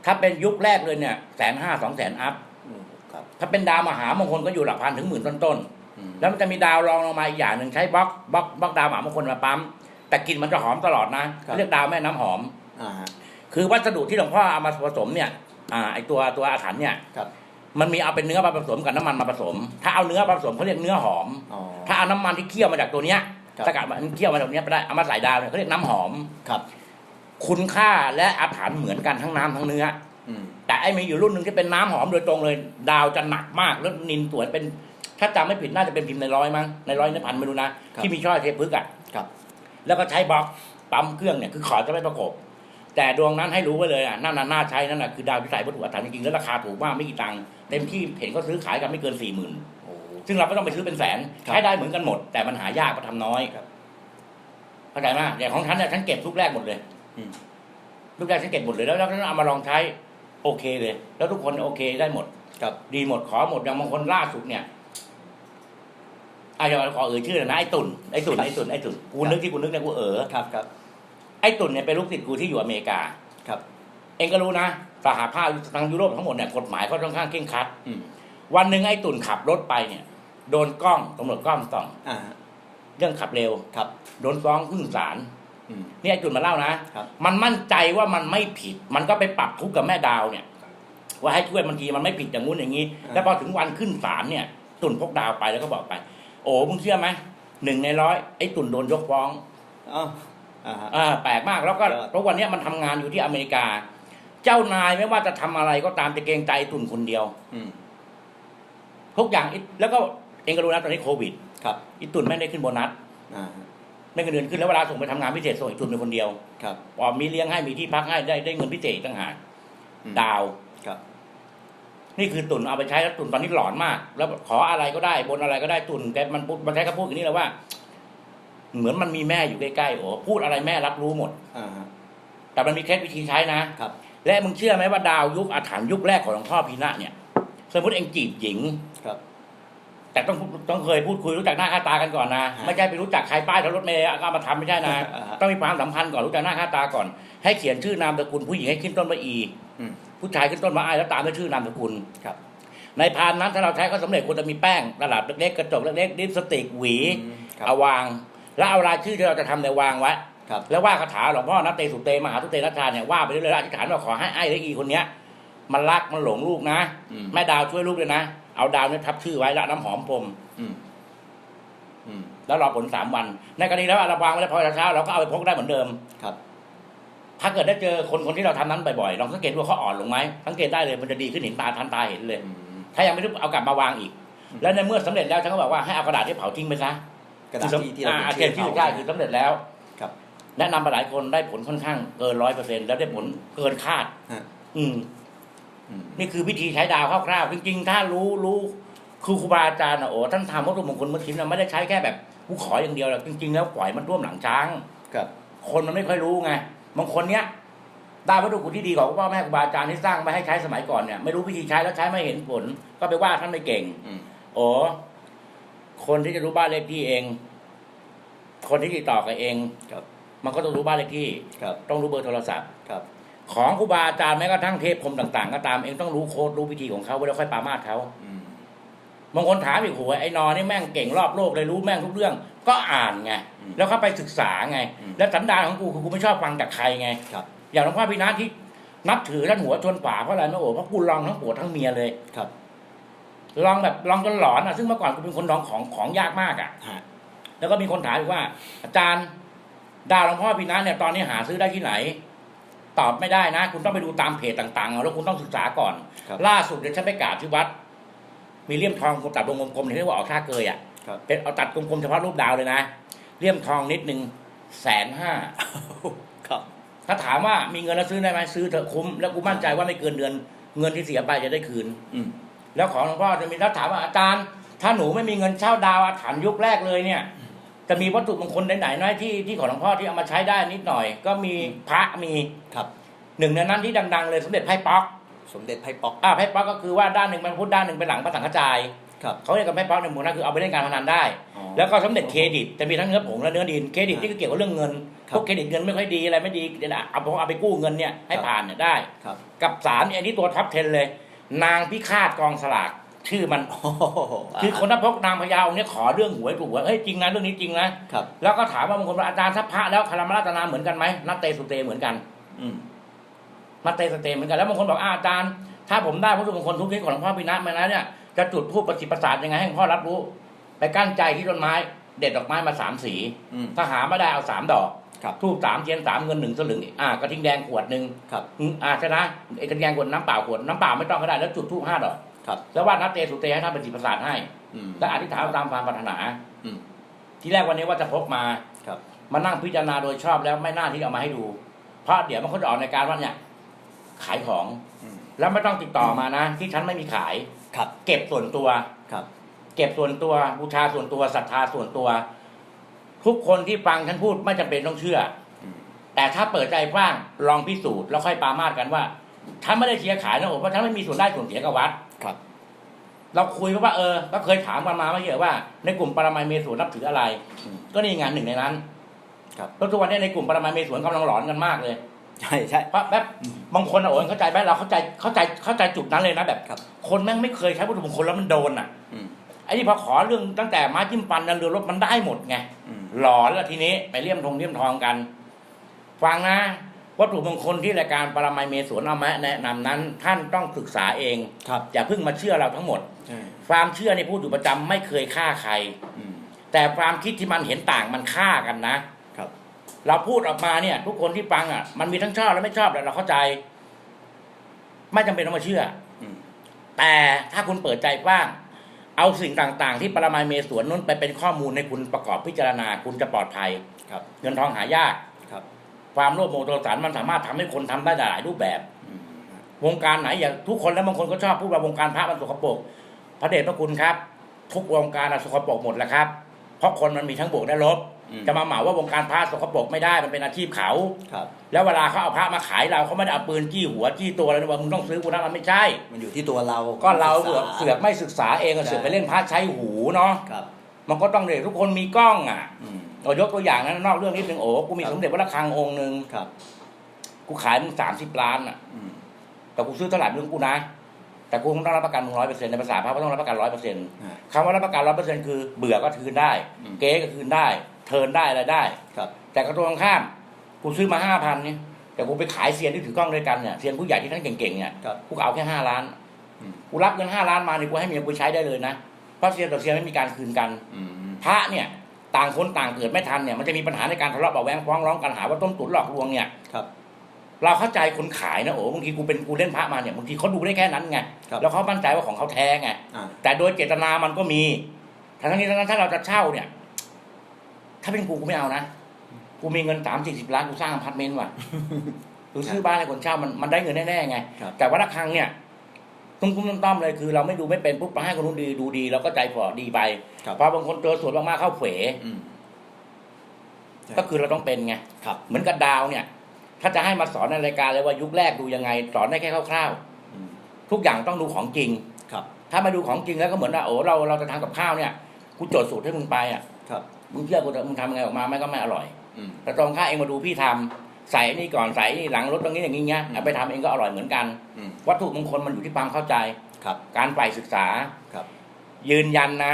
ถ้าเป็นยุคแรกเลยเนี่ยแสนห้าสองแสนอัพอืมครับถ้าเป็นดาวมหามงคลก็อยู่หลักพันถึงหมื่นต้นอืมๆแล้วมันจะมีดาวรองลงมาอีกอย่างหนึ่งใช้บล็อกบล็อกบล็อกดาวมหามงคลมาปั๊มแต่กลิ่นมันจะหอมตลอดนะเรียกดาวแม่น้ำหอมอ่าฮะคือวัสดุที่หลวงพ่อเอามาผสมเนี่ย อ่าไอตัวตัวอาถรรพ์เนี่ยครับมันมีเอาเป็นเนื้อมาผสมกับน้ำมันมาผสม ถ้าเอาเนื้อมาผสมเขาเรียกเนื้อหอมอ๋อถ้าเอาน้ำมันที่เคี่ยวมาจากตัวเนี้ยครับสกัดมันเคี่ยวมาจากเนี้ยไปได้เอามาใส่ดาวเนี่ยเขาเรียกน้ำหอมครับ คุณค่าและอาถรรพ์เหมือนกันทั้งน้ำทั้งเนื้อ อืม แต่ไอ้มีอยู่รุ่นหนึ่งที่เป็นน้ำหอมโดยตรงเลย ดาวจะหนักมากแล้วนินสวยเป็น ถ้าจำไม่ผิดน่าจะเป็นพิมพ์ในร้อยมั้งในร้อยในพันไม่รู้นะที่มีช่อเทพึกษ์อะ ครับ แล้วก็ใช้บล็อกปั๊มเครื่องเนี่ยคือขอจะไม่ประกบ แต่ดวงนั้นให้รู้ไว้เลยอะนั่นน่ะน่าใช้นั่นน่ะคือดาวพิสัยวัตถุอัฐานจริงๆแล้วราคาถูกมากไม่กี่ตังค์เต็มที่เห็นเขาซื้อขายกันไม่เกินสี่หมื่นโอ้ ซึ่งเราก็ต้องไปซื้อเป็นแสนครับ ใช้ได้เหมือนกันหมด แต่มันหายากก็ทำน้อยครับเข้าใจไหมอย่างของฉันเนี่ยฉันเก็บลูกแรกหมดเลยอืม ลูกแรกฉันเก็บหมดเลยแล้วแล้วฉันเอามาลองใช้ โอเคเลย แล้วทุกคนโอเคได้หมดครับ ดีหมดขอหมดอย่างบางคนล่าสุดเนี่ยอาจจะขอเอ่ยชื่อหน่อยนะไอ้ตุ่นไอ้ตุ่นไอ้ตุ่นไอ้ตุ่นกูนึกที่กูนึกเนี่ยกูเออครับครับไอ้ตุ่นเนี่ยเป็นลูกศิษย์กูที่อยู่อเมริกาครับ เองก็รู้นะสหภาพทางยุโรปทั้งหมดเนี่ยกฎหมายเขาค่อนข้างเคร่งครัดอืมวันหนึ่งไอ้ตุ่นขับรถไปเนี่ย โดนกล้องตำรวจกล้องส่องอ่าฮะเรื่องขับเร็วครับ โดนฟ้องขึ้นศาลอืม นี่ไอ้ตุ่นมาเล่านะครับมันมั่นใจว่ามันไม่ผิด มันก็ไปปรับทุกข์กับแม่ดาวเนี่ย ว่าให้ช่วยบางทีมันไม่ผิดอย่างงู้นอย่างนี้ แล้วพอถึงวันขึ้นศาลเนี่ยตุ่นพกดาวไปแล้วก็บอกไป โอ้มึงเชื่อไหมหนึ่งในร้อยไอ้ตุ่นโดนยกฟ้องอ๋ออ่าฮะอ่าแปลกมากแล้วก็ยอดเพราะวันเนี้ยมันทำงานอยู่ที่อเมริกา เจ้านายไม่ว่าจะทำอะไรก็ตามจะเกรงใจไอ้ตุ่นคนเดียวอืมทุกอย่างอิแล้วก็เองก็รู้นะตอนนี้โควิด ครับอีตุ่นไม่ได้ขึ้นโบนัสอ่าฮะ ไม่เงินเดือนขึ้นแล้วเวลาส่งไปทำงานพิเศษส่งอีตุ่นเป็นคนเดียวครับ พอมีเลี้ยงให้มีที่พักให้ได้ได้เงินพิเศษอีกต่างหากอืม ดาว ครับ นี่คือตุ่นเอาไปใช้แล้วตุ่นตอนนี้หลอนมาก แล้วขออะไรก็ได้บนอะไรก็ได้ตุ่นแกมันพูดมันใช้คำพูดอย่างนี้เลยว่า เหมือนมันมีแม่อยู่ใกล้ๆโอ้พูดอะไรแม่รับรู้หมด อ่าฮะ แต่มันมีเคล็ดวิธีใช้นะ ครับ และมึงเชื่อไหมว่าดาวยุคอาถรรพ์ยุคแรกของหลวงพ่อพีนะเนี่ย สมมติเองจีบหญิง ครับ แต่ต้องต้องเคยพูดคุยรู้จักหน้าค่าตากันก่อนนะฮะไม่ใช่ไปรู้จักใครป้ายทางรถเมล์ก็เอามาทำไม่ใช่นะอ่าฮะต้องมีความสัมพันธ์ก่อนรู้จักหน้าค่าตาก่อน ให้เขียนชื่อนามสกุลผู้หญิงให้ขึ้นต้นว่าอีอืมผู้ชายขึ้นต้นว่าไอแล้วตามด้วยชื่อนามสกุลครับในพานนั้นถ้าเราใช้ก็สำเร็จควรจะมีแป้งระดับเล็กๆกระจกเล็กๆลิปสติกหวีอืมครับเอาวาง แล้วเอารายชื่อที่เราจะทำในยวางไว้ครับแล้วว่าคาถาหลวงพ่อนัตเตสุเตมหาทุเตนัชชาเนี่ยว่าไปเรื่อยๆแล้วอธิษฐานว่าขอให้ไอ้และอีคนเนี้ยมันรักมันหลงลูกนะอืมแม่ดาวช่วยลูกเลยนะ เอาดาวเนี่ยทับชื่อไว้แล้วน้ำหอมพรมอืมอืมแล้วรอผลสามวัน ในกรณีแล้วเราวางไว้แล้วพอเช้าเราก็เอาไปพกได้เหมือนเดิมครับ ถ้าเกิดได้เจอคนคนที่เราทำนั้นบ่อยๆลองสังเกตดูว่าเขาอ่อนลงไหมสังเกตได้เลยมันจะดีขึ้นเห็นตาทันตาเห็นเลยอืมถ้ายังไม่ได้เอากลับมาวางอีก แล้วในเมื่อสำเร็จแล้วฉันก็บอกว่าให้เอากระดาษที่เผาทิ้งไปซะกระดาษที่ที่เราอ่าเขีเขียยนนชื่ชื่ออเขาใช่คือสำเร็จแล้วครับ แนะนำไปหลายคนได้ผลค่อนข้างเกินร้อยเปอร์เซ็นต์แล้วได้ผลเกินคาดฮะอืมอืม นี่คือวิธีใช้ดาวคร่าวๆจริงๆ ถ้ารู้รู้คือครูบาอาจารย์นะโอ้ท่านทำวัตถุมงคลเมื่อกี้นะไม่ได้ใช้แค่แบบผู้ขออย่างเดียวหรอกจริงๆ แล้วปล่อยมันร่วมหลังช้างครับคนมันไม่ค่อยรู้ไงบางคนเนี้ยได้วัตถุคุณที่ดีของพ่อแม่ครูบาอาจารย์ที่สร้างมาให้ใช้สมัยก่อนเนี่ยไม่รู้วิธีใช้แล้วใช้ไม่เห็นผล ก็ไปว่าท่านไม่เก่งอืมโอ้คนที่จะรู้บ้านเลขที่เอง คนที่ติดต่อกับเองครับ มันก็ต้องรู้บ้านเลขที่ครับต้องรู้เบอร์โทรศัพท์ครับ ของครูบาอาจารย์แม้กระทั่งเทพพรหมต่าง ๆ ก็ตามเองต้องรู้โค้ดรู้วิธีของเขาไว้แล้วค่อยปรามาสเขาอืมบางคนถามอีกโหไอ้นอนี่แม่งเก่งรอบโลกเลยรู้แม่งทุกเรื่อง ก็อ่านไงอืมแล้วเขาไปศึกษาไงอืมแล้วสันดานของกูคือกูไม่ชอบฟังจากใครไงครับอย่างหลวงพ่อพินาศที่นับถือท่านหัวชนฝาเพราะอะไรนะโอ้เพราะกูลองทั้งผัวทั้งเมียเลยครับลองแบบลองจนหลอนอะซึ่งเมื่อก่อนกูเป็นคนลองของของยากมากอะฮะแล้วก็มีคนถามอีกว่า อาจารย์ดาวหลวงพ่อพินาศเนี่ยตอนนี้หาซื้อได้ที่ไหน ตอบไม่ได้นะ คุณต้องไปดูตามเพจต่างๆเอาแล้วคุณต้องศึกษาก่อน ครับล่าสุดเดี๋ยวฉันไปกราบที่วัด มีเลี่ยมทองตัดวงกลมๆที่เรียกว่าออกท่าเกยอะครับ เป็นเอาตัดกลมๆเฉพาะรูปดาวเลยนะเลี่ยมทองนิดหนึ่งแสนห้า ครับ ถ้าถามว่ามีเงินแล้วซื้อได้ไหมซื้อเถอะคุ้มแล้วกูมั่นใจว่าไม่เกินเดือน เงินที่เสียไปจะได้คืน อืม แล้วของหลวงพ่อจะมีแล้วถามว่าอาจารย์ ถ้าหนูไม่มีเงินเช่าดาวอาถรรพ์ยุคแรกเลยเนี่ย จะมีวัตถุมงคลไหนๆน้อยที่ที่ของหลวงพ่อที่เอามาใช้ได้นิดหน่อย ก็มีพระมีครับหนึ่งในนั้นที่ดัง ๆ เลยสมเด็จไพ่ป๊อกสมเด็จไพ่ป๊อกอ่าไพ่ป๊อกก็คือว่าด้านหนึ่งเป็นพุทธด้านหนึ่งเป็นหลังพระสังฆจายครับเขาเรียกกันไพ่ป๊อกในหมู่นั้นคือเอาไปเล่นการพนันได้อ๋อแล้วก็สมเด็จเครดิตจะมีทั้งเนื้อผงและเนื้อดินเครดิตนี่ก็เกี่ยวกับเรื่องเงินครับพวกเครดิตเงินไม่ค่อยดีอะไรไม่ดีเดี๋ยวนะเอาพวกเอาไปกู้เงินเนี่ยให้ครับผ่านเนี่ยได้ครับกับสามเนี่ยอันนี้ตัวท็อป10เลย นางพิฆาตกองสลาก ชื่อมันโอ้โหคือคนถ้าพกนางพญาองค์เนี้ยขอเรื่องหวยถูกหวยเฮ้ยจริงนะเรื่องนี้จริงนะครับแล้วก็ถามว่าบางคนว่าอาจารย์ถ้าพระแล้วคารมราตนาเหมือนกันไหมนัตเตสุเตเหมือนกัน อืมนัตเตสุเตเหมือนกันแล้วบางคนบอกอาอาจารย์ ถ้าผมได้วัตถุมงคลทุกชิ้นของหลวงพ่อพินัทมาแล้วเนี่ยจะจุดธูปปฏิประสาทยังไงให้หลวงพ่อรับรู้ ไปกั้นใจที่ต้นไม้ เด็ดดอกไม้มาสามสีอืมถ้าหาไม่ได้เอาสามดอกครับทูบสามเทียนสามเงินหนึ่งสลึงอ่ากระทิงแดงขวดหนึ่งครับอืมอ่าใช่ไหมไอ้กระทิงแดงขวดน้ำเปล่าขวดน้ำเปล่าไม่ต้องก็ได้แล้วจุดทูบห้าดอก ครับ แล้วว่านัตเตสุเตให้ท่านเป็นจิตประสาทให้ อืม และอธิษฐานตามความปรารถนา อืม ที่แรกวันนี้ว่าจะพกมา ครับ มานั่งพิจารณาโดยชอบแล้วไม่น่าที่จะเอามาให้ดู เพราะเดี๋ยวมันก็จะออกในการว่าเนี่ย ขายของ อืม แล้วไม่ต้องติดต่อมานะ ที่ฉันไม่มีขาย ครับ เก็บส่วนตัว ครับ เก็บส่วนตัวบูชาส่วนตัวศรัทธาส่วนตัว ทุกคนที่ฟังฉันพูดไม่จำเป็นต้องเชื่ออืมแต่ถ้าเปิดใจกว้างลองพิสูจน์แล้วค่อยปรามาสกันว่าฉันไม่ได้เชียร์ขายนะโอ้เพราะฉันไม่มีส่วนได้ส่วนเสียกับวัดครับ เราคุยกันว่าเออก็เคยถามกันมาไม่ใช่เหรอว่า ในกลุ่มปรมัยเมสวนนับถืออะไรอืมก็นี่งานหนึ่งในนั้น ครับแล้วทุกวันนี้ในกลุ่มปรมัยเมสวนกำลังหลอนกันมากเลยใช่ใช่เพราะแบบบางคนอะโอนเข้าใจไหมเราเข้าใจเข้าใจเข้าใจจุดนั้นเลยนะแบบครับคนแม่งไม่เคยใช้วัตถุมงคลแล้วมันโดนอะอืมไอ้นี่พอขอเรื่องตั้งแต่ไม้จิ้มฟันนันเรือรบมันได้หมดไงอืมหลอนแล้วทีนี้ไปเลี่ยมทองเลี่ยมทองกัน ฟังนะ วัตถุมงคลที่รายการปรมัยเมสวนเอามาแนะนำนั้น ท่านต้องศึกษาเองครับอย่าเพิ่งมาเชื่อเราทั้งหมดใช่ความเชื่อในพูดอยู่ประจำไม่เคยฆ่าใครอืมแต่ความคิดที่มันเห็นต่างมันฆ่ากันนะครับ เราพูดออกมาเนี่ย ทุกคนที่ฟังอะมันมีทั้งชอบและไม่ชอบแต่เราเข้าใจ ไม่จำเป็นต้องมาเชื่ออืมแต่ถ้าคุณเปิดใจกว้าง เอาสิ่งต่างๆ ที่ปรมาเมสวนนั้นไปเป็นข้อมูลในคุณประกอบพิจารณาคุณจะปลอดภัยครับ เงินทองหายาก ครับความโลภโมโทสารมันสามารถทำให้คนทำได้หลายรูปแบบอืมวงการไหนอย่างทุกคนแล้วบางคนก็ชอบพูดว่าวงการพระมันสกปรกพระเดชพระคุณครับ ทุกวงการอะสกปรกหมดแหละครับ เพราะคนมันมีทั้งบวกและลบอืมจะมาเหมาว่าวงการพระสกปรกไม่ได้มันเป็นอาชีพเขาครับแล้วเวลาเขาเอาพระมาขายเราเขาไม่ได้เอาปืนจี้หัวจี้ตัวแล้วว่ามึงต้องซื้อกูนะมันไม่ใช่ มันอยู่ที่ตัวเราก็เราเสืศึอกษเสือกไม่ศึกษาเองอะใช่เสือกไปเล่นพระใช้หูเนาะครับมันก็ต้องเด็กทุกคนมีกล้องอะอืม เอายกตัวอย่างนะนอกเรื่องนิดนึงโอ้กูมีครับสมเด็จพระระฆังองค์หนึ่งครับ กูขายมึงสามสิบล้านอะอืมแต่กูซื้อเท่าไหร่เรื่องกูนะ แต่กูต้องรับประกันมึงร้อยเปอร์เซ็นต์ในภาษาพระก็ต้องรับประกันร้อยเปอร์เซ็นต์อ่าคำว่ารับประกันร้อยเปอร์เซ็นต์คือเบื่อก็คืนได้อืมเก๊ก็คืนได้ เทิร์นได้อะไรได้ครับ แต่กระตรงข้าม กูซื้อมาห้าพันเนี่ยแต่กูไปขายเซียนที่ถือกล้องด้วยกันเนี่ยเซียนผู้ใหญ่ที่ท่านเก่งๆเนี่ยครับกูเอาแค่ห้าล้านอืมกูรับเงินห้าล้านมาเนี่ยกูให้เมียกูใช้ได้เลยนะเพราะเซียนต่อเซียนไม่มีการคืนกันอืมพระเนี่ย ต่างคนต่างเกิดไม่ทันเนี่ยมันจะมีปัญหาในการทะเลาะเบาะแว้งฟ้องร้องกันหาว่าต้มตุ๋นหลอกลวงเนี่ยครับเราเข้าใจคนขายนะโอ้บางทีกูเป็นกูเล่นพระมาเนี่ยบางทีเขาดูได้แค่นั้นไงครับแล้วเขามั่นใจว่าของเขาแท้ไงอ่าแต่โดยเจตนามันก็มีทั้งนี้ทั้งนั้นถ้าเราจะเช่าเนี่ย ถ้าเป็นกูกูไม่เอานะกูมีเงินสามสี่สิบล้านกูสร้างอพาร์ตเมนต์ว่ะหรือซื้อบ้านให้คนเช่ามันมันได้เงินแน่ๆไงครับแต่ว่าละครั้งเนี่ย ตุ้มตุ้มต้อมเลยคือ เราไม่ดูไม่เป็นปุ๊บไปให้คนนู้นดีดูดีเราก็ใจฝ่อดีไปครับพอบางคนเจอสวนมากๆเข้าเฝอืม ใช่ ก็คือเราต้องเป็นไงครับเหมือนกับดาวเนี่ย ถ้าจะให้มาสอนในรายการเลยว่ายุคแรกดูยังไง สอนได้แค่คร่าวอืมๆทุกอย่างต้องดูของจริง ครับ ถ้ามาดูของจริงแล้วก็เหมือนว่าโอ้เราเราจะทำกับข้าวเนี่ยกูโจทย์สูตรให้มึงไปอะครับ มึงเชื่อกูเถอะมึงทำยังไงออกมาไม่ก็ไม่อร่อย อืมแต่ตรงข้าเองมาดูพี่ทำ ใส่นี่ก่อนใส่นี่หลังรถตรงนี้อย่างนี้เงี้ยเอาไปทำเองก็อร่อยเหมือนกันอืมวัตถุมงคลมันอยู่ที่ความเข้าใจครับ การใฝ่ศึกษาครับ ยืนยันนะ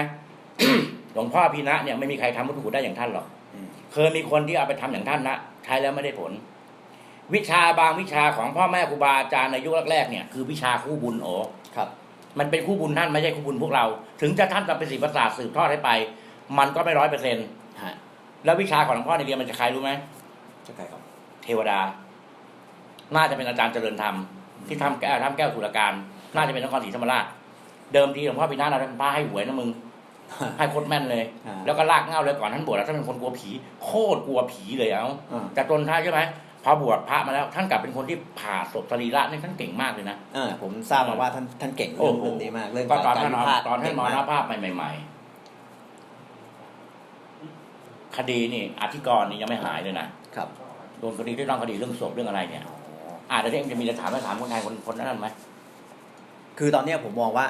หลวงพ่อพีนะเนี่ยไม่มีใครทำวัตถุได้อย่างท่านหรอกอืม Mm. เคยมีคนที่เอาไปทำอย่างท่านนะใช้แล้วไม่ได้ผล วิชาบางวิชาของพ่อแม่ครูบาอาจารย์ในยุคแรกๆเนี่ยคือวิชาคู่บุญโอครับ มันเป็นคู่บุญท่านไม่ใช่คู่บุญพวกเรา ถึงจะท่านจะเป็นศิลปศาสตร์สืบทอดให้ไป มันก็ไม่ร้อยเปอร์เซ็นต์ฮะแล้ววิชาของหลวงพ่อในเรียนมันจะใครรู้ไหมจะใครครับ เทวดา น่าจะเป็นอาจารย์เจริญธรรมที่ทำแก้วทำแก้วสุรการ น่าจะเป็นนครศรีธรรมราช เดิมทีหลวงพ่อปีหน้าเราเป็นพระให้หวยนะมึง ให้โคตรแม่นเลย อ่า แล้วก็ลากเง่าเลยก่อนท่านบวชแล้วท่านเป็นคนกลัวผี โคตรกลัวผีเลยเอาอ่าแต่ตนท้ายใช่ไหมพอบวชพระมาแล้ว ท่านกลับเป็นคนที่ผ่าศพสรีระนี่ท่านเก่งมากเลยนะ เออผมทราบมาว่าท่านท่านเก่งโอ้เรื่องโห เรื่องนี้มากเรื่องก็ตอนการท่านนอนวิพากษ์ตอนท่านมรเก่งณมากภาพใหม่ ๆ คดีนี่อธิกรณ์นี่ยังไม่หายเลยนะ ครับ โดนคดีที่ต้องคดีเรื่องศพเรื่องอะไรเนี่ยอาจจะเรื่องจะมีจะถามมาถามคนไทยคนคนนั้นไหมคือตอนเนี้ยผมมองว่า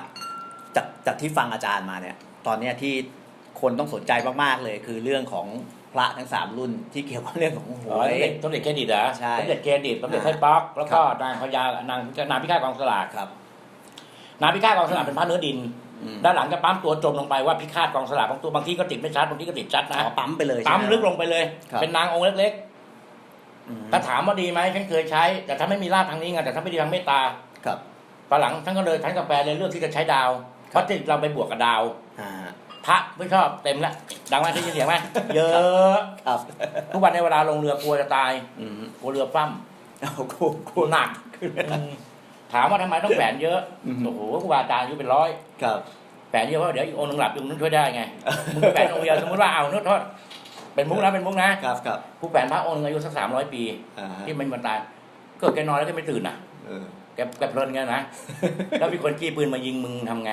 จากจากที่ฟังอาจารย์มาเนี่ย ตอนเนี้ยที่คนต้องสนใจมากๆเลย คือเรื่องของพระทั้งสามรุ่นที่เกี่ยวกับเรื่องของหอ๋อวยสมเด็จสมเด็จเครดิตเหรอใช่สมเด็จเครดิตสมเด็จอ่าไส้ป๊อก แล้วก็ครับนางพญานางนางพิฆาตกองสลากครับ นางพิฆาตกองสลากเป็นพระเนื้อดินอืมด้านหลังจะปั๊มตัวจมลงไปว่าพิฆาตกองสลากบางตัวบางทีก็ติดไม่ชัดบางทีก็ติดชัดนะอ๋อปั๊มไปเลยปั๊มใช่ไหลึกลงไปเลยครับเป็นนางองค์เล็กอืมๆ ถ้าถามว่าดีไหมฉันเคยใช้ แต่ถ้าไม่มีลาภทางนี้ไงแต่ถ้าไม่ดีทางเมตตาครับตอนหลังท่านก็เลยท่านกาแฟเลยเลือกที่จะใช้ดาวเพราะติดเราไปบวกกับดาวอ่าพระไม่ชอบเต็มแล้วดังไหมได้ยินเสียงไหมเยอะครับทุกวันในเวลาลงเรือกลัวจะตายอืมกลัวเรือปั้มเอากูกลัวหนักถามว่าทำไมต้องแฝนเยอะอืมโอ้โหครูบาอาจารย์อายุเป็นร้อยครับแฝนเยอะเพราะเดี๋ยวอีกองค์หนึงหลับอีกองค์นึงช่วยได้ไงมึงแฝนองค์เดียวสมมติว่าเอาเนื้อโทษ เป็นมุกนะเป็นมุกนะครับครับผู้แฝนพระองค์หนึงอายุสักสามร้อยปี อ่าฮะที่มันมันตายเกิดแกนอนแล้วก็ไม่ตื่นนะเออแกแกเพลินไงนะ แล้วมีคนจี้ปืนมายิงมึงทำไง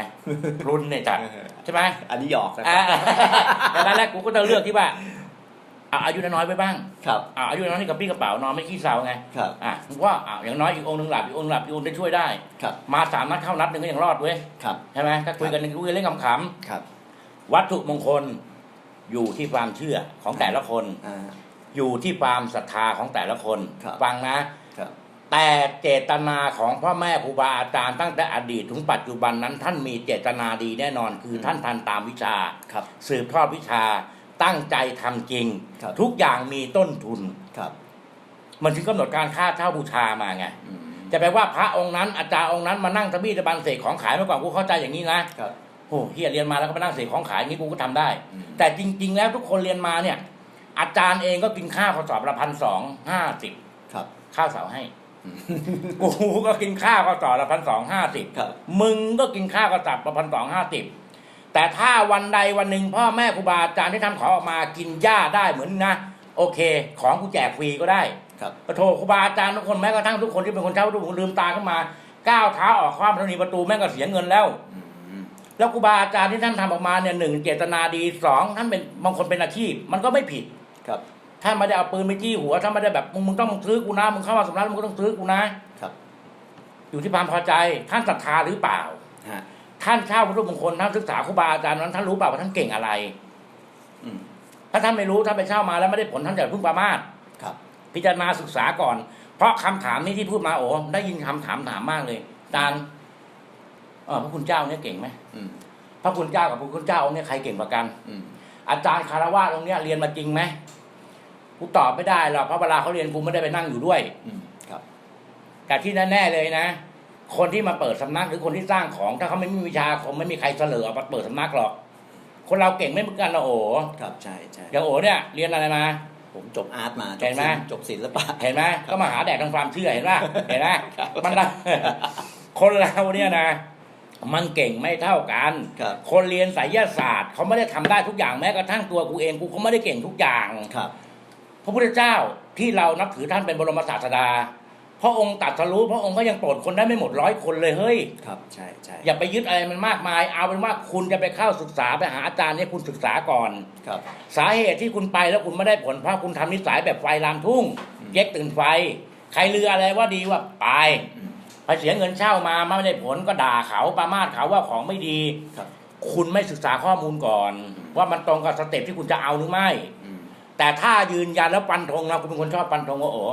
พรุนเนี่ยจัดใช่ไหมอันนี้หยอกนะคอ่ารับดังนั้นแรกกูก็จะเลือกที่ว่าเอาอายุน้อยๆไปบ้างครับอ่าอายุน้อยนี่กับพี่กระเป๋านอนไม่ขี้เศร้าไงครับอะว่าอ่าอย่างน้อยอีกองค์หนึงหลับอีกองค์หนึ่งหลับอีกองค์ได้ช่วยได้ ครับมาสามนัดเข้านัดหนึ่งก็ยังรอดเว้ยครับใช่ไหมก็คุยกันคุยกันเล่นขำครับ ๆวัตถุมงคล อยู่ที่ความเชื่อของแต่ละคน อ่า อยู่ที่ความศรัทธาของแต่ละคน ครับ ฟังนะ ครับ แต่เจตนาของพ่อแม่ครูบาอาจารย์ตั้งแต่อดีตถึงปัจจุบันนั้น ท่านมีเจตนาดีแน่นอน คือท่านทันตามวิชา ครับ สืบทอดวิชาตั้งใจทำจริง ครับ ทุกอย่างมีต้นทุน ครับมันถึงกำหนดการค่าเช่าบูชามาไง อืมจะไปว่าพระองค์นั้นอาจารย์องค์นั้นมานั่งตะบี้ตะบันเสกของขายเมื่อก่อนกูเข้าใจอย่างนี้นะ ครับ โอ้เฮียเรียนมาแล้วก็มานั่งเสกของขายอย่างนี้กูก็ทำได้อืมแต่จริง ๆ แล้วทุกคนเรียนมาเนี่ย อาจารย์เองก็กินข้าวข้อสอบละพันสองห้าสิบครับข้าวเสาให้อืมกูก็กินข้าวข้อสอบละพันสองห้าสิบครับมึงก็กินข้าวข้อสอบละพันสองห้าสิบแต่ถ้าวันใดวันหนึ่งพ่อแม่ครูบาอาจารย์ที่ทำของออกมากินหญ้าได้เหมือนนะโอเค ของกูแจกฟรีก็ได้ครับปโทครูบาอาจารย์ทุกคนแม้กระทั่งทุกคนที่เป็นคนเช่าทุกคนลืมตาขึ้นมาก้าวเท้าออกข้ามธนีประตูแม่งก็เสียเงินแล้วอืม แล้วครูบาอาจารย์ที่ท่านทำออกมาเนี่ยหนึ่งเจตนาดีสองท่านเป็นบางคนเป็นอาชีพ มันก็ไม่ผิดครับท่านไม่ได้เอาปืนไปจี้หัวท่านไม่ได้แบบมึงมึงต้องซื้อกูนะมึงเข้ามาสำนักมึงก็ต้องซื้อกูนะครับ อยู่ที่ความพอใจท่านศรัทธาหรือเปล่าฮะท่านเช่าพระรูปมงคลท่านศึกษาครูบาอาจารย์นั้นท่านรู้เปล่าว่าท่านเก่งอะไรอืมถ้าท่านไม่รู้ท่านไปเช่ามาแล้วไม่ได้ผลท่านจะพึ่งประมาทครับ พิจารณาศึกษาก่อน เพราะคำถามนี้ที่พูดมาโอ้ได้ยินคำถามถามมากเลยอาจารย์ เออพระคุณเจ้าเนี่ยเก่งไหมอืมพระคุณเจ้ากับพระคุณเจ้าองค์เนี่ยใครเก่งกว่ากันอืมอาจารย์คารวะตรงเนี้ยเรียนมาจริงไหมกูตอบไม่ได้หรอกเพราะเวลาเขาเรียนกูไม่ได้ไปนั่งอยู่ด้วยอืมครับ แต่ที่แน่ๆเลยนะคนที่มาเปิดสำนักหรือคนที่สร้างของ ถ้าเขาไม่มีวิชาคงไม่มีใครเสลอเอามาเปิดสำนักหรอก คนเราเก่งไม่เหมือนกันนะโอ้ครับใช่ใช่อย่างโอ้เนี่ยเรียนอะไรมาผมจบอาร์ตมาจเห็บนไหมศิลป์จบศิลปะเห็นไหมก็มาหาแดกทางความเชื่อเห็นป่ะเห็นไหมมันได้คนเราเนี่ยนะ มันเก่งไม่เท่ากัน ครับคนเรียนไสยศาสตร์เขาไม่ได้ทำได้ทุกอย่างแม้กระทั่งตัวกูเองกูก็ไม่ได้เก่งทุกอย่าง ครับพระพุทธเจ้าที่เรานับถือท่านเป็นบรมศาสดา พระองค์ตรัดสรู้พระองค์ก็ยังโปรดคนได้ไม่หมดร้อยคนเลยเฮ้ย ครับใช่ใช่อย่าไปยึดอะไรมันมากมาย เอาเป็นว่าคุณจะไปเข้าศึกษาไปหาอาจารย์เนี่ยคุณศึกษาก่อน ครับสาเหตุที่คุณไปแล้วคุณไม่ได้ผลเพราะคุณทำนิสัยแบบไฟลามทุ่งอืมเจ๊กตื่นไฟ ใครลืออะไรว่าดีว่าไป อืม ไปเสียเงินเช่ามาไม่ได้ผลก็ด่าเขาประมาทเขาว่าของไม่ดีครับคุณไม่ศึกษาข้อมูลก่อน ว่ามันตรงกับสเต็ปที่คุณจะเอาหรือไม่อืมแต่ถ้ายืนยันแล้วฟันธงนะคุณเป็นคนชอบฟันธงว่าโอ้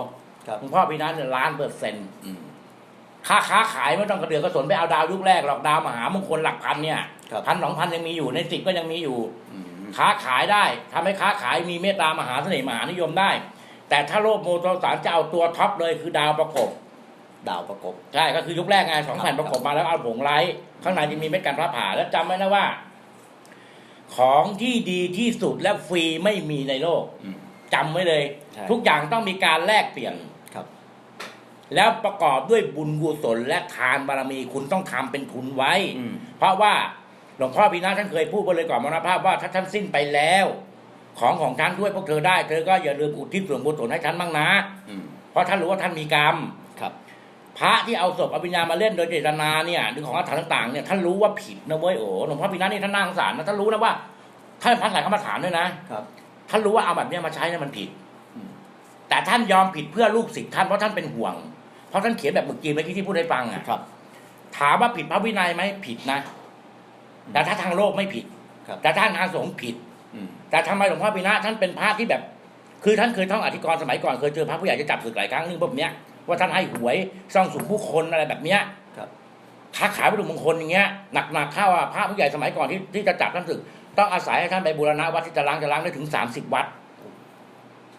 ครับคุณพ่อพี่นั้นเนี่ยล้านเปอร์เซ็นต์อืมค่าค้าขายไม่ต้องกระเดือกกระสนไปเอาดาวยุคแรกหรอกดาวมหามงคลหลักพันเนี่ยครับพันสองพันยังมีอยู่ในสิบก็ยังมีอยู่อืมค้าขายได้ทำให้ค้าขายมีเมตตามหาเสน่ห์มหานิยมได้ แต่ถ้าโลภโมโทสารจะเอาตัวท็อปเลยคือดาวประกบ ดาวประกบใช่ก็คือยุคแรกไงสองครับแผ่นประกบมาแล้วเอาผงไร้ข้างในจะมีเม็ดกันฟ้าผ่าแล้วจำไว้นะว่า ของที่ดีที่สุดและฟรีไม่มีในโลกอืมจำไว้เลยใช่ทุกอย่างต้องมีการแลกเปลี่ยนครับแล้วประกอบด้วยบุญกุศลและทานบารมีคุณต้องทำเป็นทุนไว้อืมเพราะว่าหลวงพ่อพีนาท่านเคยพูดไปเลยก่อนมรณภาพว่าถ้าท่านสิ้นไปแล้ว ของของท่านด้วยพวกเธอได้ เธอก็อย่าลืมอุทิศส่วนบุญส่วนให้ฉันบ้างนะอืมเพราะท่านรู้ว่าท่านมีกรรมครับ พระที่เอาศพอภิญญามาเล่นโดยเจตนาเนี่ยหรือของอาถรรพ์ต่างๆเนี่ยท่านรู้ว่าผิดนะเว้ยโอ้หลวงพ่อพินัทนี่ท่านน่าสงสารนะท่านรู้นะว่าท่านเป็นพระสายกรรมฐานด้วยนะครับท่านรู้ว่าเอาแบบเนี้ยมาใช้เนี่ยมันผิดอืมแต่ท่านยอมผิดเพื่อลูกศิษย์ท่านเพราะท่านเป็นห่วง เพราะท่านเขียนแบบหมึกจีนเมื่อกี้ที่พูดให้ฟังอะครับ ถามว่าผิดพระวินัยไหมผิดนะแต่ถ้าทางโลกไม่ผิดครับแต่ท่านทางสงฆ์ผิดอืมแต่ทำไมหลวงพ่อพินะท่านเป็นพระที่แบบ คือท่านเคยท่องอธิกรณ์สมัยก่อนเคยเจอพระผู้ใหญ่จะจับศึกหลายครั้งนึงแบบเนี้ย ว่าท่านให้หวยซ่องสุขผู้คนอะไรแบบเนี้ยครับค้าขายวัตถุมงคลอย่างเงี้ยหนักๆเข้าอะพระผู้ใหญ่สมัยก่อนที่ที่จะจับท่านศึก ต้องอาศัยให้ท่านไปบูรณะวัดที่จะล้างจะล้างได้ถึง30วัด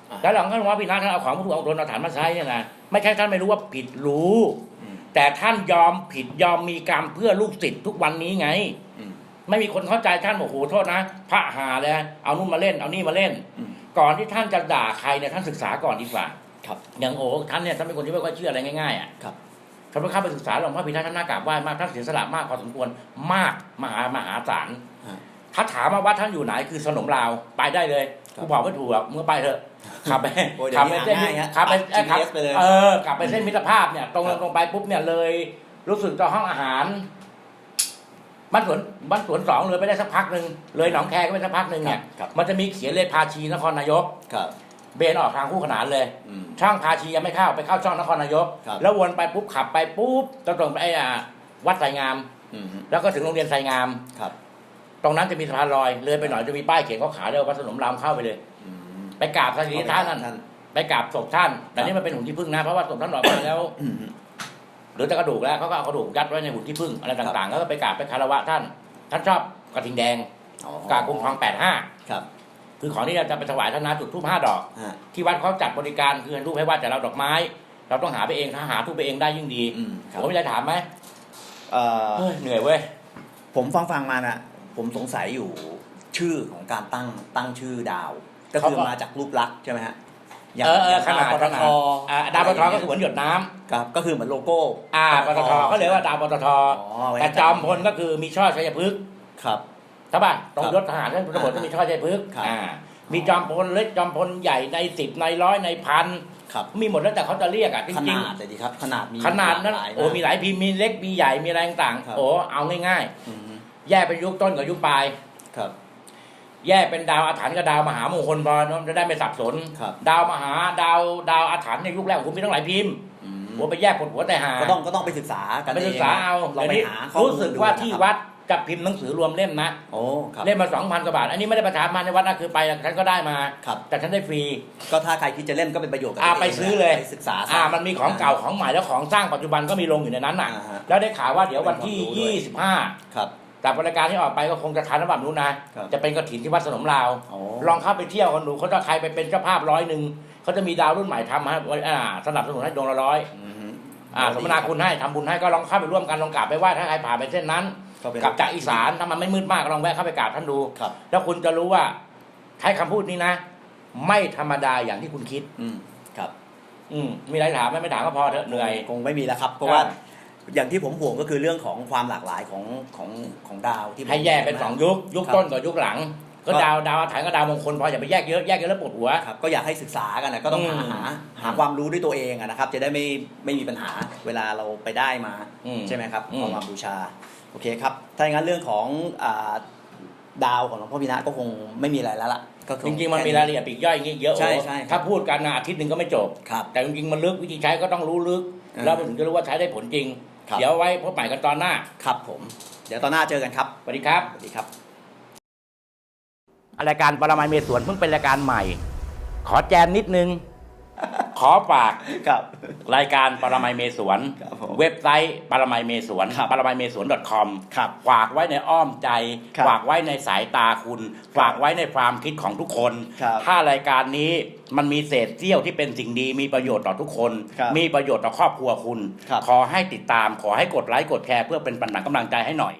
อ่าแล้วหลังท่านหลวงพ่อพินะท่านเอาของวัตถุมงคลเอาฐานมาใช้เนี่ยนะไม่ใช่ท่านไม่รู้ว่าผิดรู้อืมแต่ท่านยอมผิดยอมมีกรรมเพื่อลูกศิษย์ทุกวันนี้ไงอืมไม่มีคนเข้าใจท่านบอกโอ้โหโทษนะพระหาเลยเอานู่นมาเล่น เอานี่มาเล่นอืมก่อนที่ท่านจะด่าใครเนี่ยท่านศึกษาก่อนดีกว่า ครับอย่างโอ้ท่านเนี่ยท่านเป็นคนที่ไม่ค่อยเชื่ออะไรง่ายๆอะครับท่านไปเข้าไปศึกษาหลวงพ่อพิทักษ์ท่านน่ากราบไหว้มากท่านเสียสละมากพอสมควรมากมหามหาศาลอ่าถ้าถามว่าวัดท่านอยู่ไหนคือสนมลาวไปได้เลยครับกูบอกไม่ถูกหรอกมึงก็ไปเถอะขับไปโอ้ยเดี๋ยขัวไปนี้เส้นหาง่ายฮะขับไปอัดเอ้ยขับ GPS ไปเลยเออกลับไปเส้นมิตรภาพเนี่ย ตรงครับตรงไปปุ๊บเนี่ยเลย รู้สึกจะห้องอาหารบ้านสวนบ้านสวนสองเลยไปได้สักพักหนึ่งเลยหนองแคก็ไปสักพักหนึ่งเนี่ยครับมันจะมีเขียนเลยพาชีนครนายกครับ เบนออกทางคู่ขนานเลย อืม ช่องพาชียังไม่เข้าไปเข้าช่องนครนายก ครับ แล้ววนไปปุ๊บขับไปปุ๊บจะตรงไปไอ้อะวัดไสงาม อืมแล้วก็ถึงโรงเรียนไสงาม ครับตรงนั้นจะมีสะพานลอยเลยไปหน่อยจะมีป้ายเขียนเขาขายเลยวัดสนมรามเข้าไปเลย อืมไปกราบสรีระท่านนั่น ท่าน ไปกราบศพท่าน แต่นี่มันเป็นหุ่นที่พึ่งนะ เพราะว่าศพท่านออกมาแล้ว อืม หรือแต่กระดูกแล้วเขาก็เอากระดูกยัดไว้ในหุ่นที่พึ่งอะไรต่างๆแล้วก็ไปกราบไปคารวะท่าน ท่านชอบกระทิงแดงอ๋อกราบคุ้มครองแปดห้าครับ คือของที่จะไปถวายท่านนะจุดทูปห้าดอก ฮะที่วัดเขาจัดบริการคือรูปให้ว่าแต่เราดอกไม้ เราต้องหาไปเองถ้าหาทูปไปเองได้ยิ่งดีอืมครับผมไม่ได้ถามไหมเอ่อเฮ้ยเหนื่อยเว้ยผมฟังฟังมาน่ะผมสงสัยอยู่ชื่อของการตั้งตั้งชื่อดาว ก็คือเขาก็มาจากรูปลักษณ์ใช่ไหมฮะย่งเออเออขนาดดวปตขนาทดอ่าดาวปตทก็คือเหมือนหยดน้ำครับก็คือเหมือนโลโก้ อ่าปตทก็เลยกว่าดาวปตทอ๋อไว้แต่จอมพลก็คือมีช่อชัยพฤกษ์ครับใช่ป่ะตรงครับยศทหารท่านตำรวจก็มีช่อชัยพฤกษ์ครับอ่า มีจอมพลเล็กจอมพลใหญ่ในสิบในร้อยในพันครับมีหมดแล้วแต่เขาจะเรียกอะจขริงนาดเลยดีครับ ขนาดมีๆขนาดนั้นหลกหลยโอ้มีหลายพิมพ์มีเล็กมีใหญ่มีอะไรต่างครับๆโอ้เอาง่ายอืมๆแยกเป็นยุคต้นกับยุคปลายครับ แยกเป็นดาวอาถรรพ์กับดาวมหามงคลพอจะได้ไม่สับสนครับดาวมหาดาวดาวอาถรรพ์ในยุคแรกของคุณมีตั้งหลายพิมพ์อืมหัวไปแยกปวดหัวแต่หาก็ต้องก็ต้องไปศึกษากันไปศึกษาเอาเราเดี๋ยวนี้ไปหาข้อมูลรู้สึกว่าที่ดูนะครับวัด จะพิมพ์หนังสือรวมเล่มนะโอ้ครับ เล่มมาสองพันกว่าบาท อันนี้ไม่ได้ประชามาในวัดนะคือไปฉันก็ได้มาครับ แต่ฉันได้ฟรี ก็ถ้าใครคิดจะเล่นก็เป็นประโยชน์กับอ่าตัวงไปซื้อเลย ไปศึกษาซะ อ่ามันมีของเก่าของใหม่แล้วของสร้างปัจจุบันก็มีลงอยู่ในนั้นน่ะอ่าฮะ แล้วได้ข่าวว่าเดี๋ยววันที่เป็นความรู้ด้วย25ครับ จากบริการที่ออกไปก็คงจะทันระบับนู้นนะครับ จะเป็นกระถินที่วัดสนมลาว โอ้ลองเข้าไปเที่ยวกันดูเขาจะใครไปเป็นเจ้าภาพร้อยหนึ่งเขาจะมีดาวรุ่นใหม่ทำให้อ่าสนับสนุนให้ดวงละร้อยอืมอ่าสมนาคุณให้ทำบุญให้ก็ลองเข้าไปร่วมกันลองกราบไปไหว้ถ้าใครผ่านไปเส้นนั้น ก็เป็น กลับจากอีสานถ้ามันไม่มืดมากก็ลองแวะเข้าไปกราบท่านดูครับ แล้วคุณจะรู้ว่าใช้คำพูดนี้นะ ไม่ธรรมดาอย่างที่คุณคิด อืมครับ อืมมีอะไรถามไหมไม่ถามก็พอเถอะเหนื่อย คงไม่มีแล้วครับ เพราะว่าอย่างที่ผมห่วงก็คือเรื่องของความหลากหลายของของของดาวที่ผม ให้แยกเป็นสองยุค ยุคครับต้นกับยุคหลัง ก็ก็ดาวดาวอาถรรพ์กับดาวมงคลพออย่าไปแยกเยอะแยกเยอะแล้วปวดหัว ครับก็อยากให้ศึกษากันนะก็ต้องหาอืมหาหาความรู้ด้วยตัวเองอะนะครับ จะได้ไม่ไม่มีปัญหาเวลาเราไปได้มา อืมใช่ไหมครับอืม เอามาบูชา โอเคครับ ถ้าอย่างนั้นเรื่องของอ่าดาวของหลวงพ่อพินะก็คงไม่มีอะไรแล้วล่ะก็คจริงๆ มันมีรายละเอียดปลีกย่อยอย่างงี้เยอะใช่โอ้ใช่ครับ ถ้าพูดกันนะอาทิตย์หนึ่งก็ไม่จบ ครับ แต่จริงๆ มันลึกวิธีใช้ก็ต้องรู้ลึก อ่าแล้วมันถึงจะรู้ว่าใช้ได้ผลจริง ครับ เดี๋ยวไว้พบใหม่กันตอนหน้าครับผม เดี๋ยวตอนหน้าเจอกันครับ สวัสดีครับ สวัสดีครับ รายการปรมัยเมสวนเพิ่งเป็นรายการใหม่ ขอแจมนิดนึง ขอฝากครับ รายการปรมัยเมสวน ครับผมเว็บไซต์ปรมัยเมสวนครับปรมัยเมสวน .com ครับฝากไว้ในอ้อมใจ ครับฝากไว้ในสายตาคุณ ฝากไว้ในความคิดของทุกคน ครับถ้ารายการนี้มันมีเศษเสี้ยวที่เป็นสิ่งดีมีประโยชน์ต่อทุกคน ครับมีประโยชน์ต่อครอบครัวคุณ ครับ ขอให้ติดตามขอให้กดไลค์กดแชร์เพื่อเป็นปันหนังกำลังใจให้หน่อย